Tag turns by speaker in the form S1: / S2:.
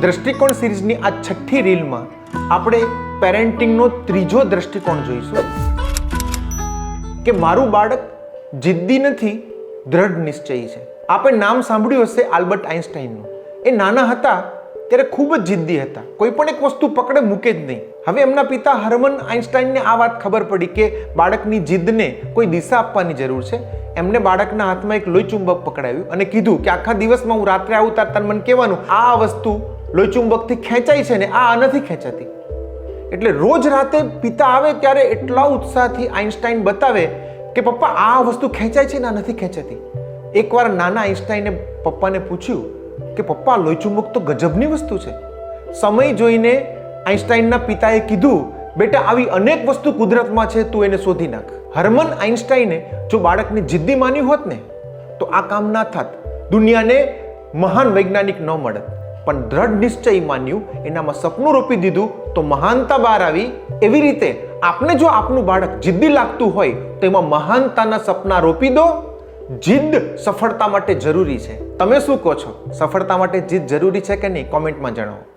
S1: દ્રષ્ટિકોણ સિરીઝની આ છઠ્ઠી રીલમાં આપણે પેરેન્ટિંગનો ત્રીજો દ્રષ્ટિકોણ જોઈશું. કે મારું બાળક જિદ્દી નથી, દ્રઢ નિશ્ચયી છે. આપણે નામ સાંભળ્યું હશે આલ્બર્ટ આઇન્સ્ટાઈનનું એ નાના હતા, ત્યારે ખૂબ જ જિદ્દી હતા. કોઈ પણ એક વસ્તુ પકડે મૂકે જ નહીં. હવે એમના પિતા હર્મન આઇન્સ્ટાઈનને આ વાત ખબર પડી કે બાળકની જિદ્દને કોઈ દિશા આપવાની જરૂર છે. એમને બાળકના હાથમાં એક લોહી ચુંબક પકડાવ્યું અને કીધું કે આખા દિવસમાં હું રાત્રે આવું તાર તને મને કહેવાનું. આ વસ્તુ લોહી ચુંબકથી ખેંચાય છે ને આ નથી ખેંચાતી. એટલે રોજ રાતે પિતા આવે ત્યારે એટલા ઉત્સાહથી આઈન્સ્ટાઈન બતાવે કે પપ્પા, આ વસ્તુ ખેંચાય છે ને આ નથી ખેંચાતી. એકવાર નાના આઈન્સ્ટાઈને પપ્પાને પૂછ્યું કે પપ્પા લોહીચુંબક તો ગજબની વસ્તુ છે. સમય જોઈને આઈન્સ્ટાઈનના પિતાએ કીધું, બેટા, આવી અનેક વસ્તુ કુદરતમાં છે, તું એને શોધી નાખ. હર્મન આઈન્સ્ટાઈને, જો બાળકને જિદ્દી માન્યું હોત ને, તો આ કામ ના થાત. દુનિયાને મહાન વૈજ્ઞાનિક ન મળત. પણ દ્રઢ નિશ્ચય માન્યું, એનામાં સપનું રોપી દીધું, તો મહાનતા બહાર આવી. એવી રીતે આપને જો આપનું બાળક જિદ્દી લાગતું હોય, તો એમાં મહાનતાના સપના રોપી દો. જીદ સફળતા માટે જરૂરી છે. તમે શું કહો છો? સફળતા માટે જીદ જરૂરી છે કે નહીં? કોમેન્ટમાં જણાવો.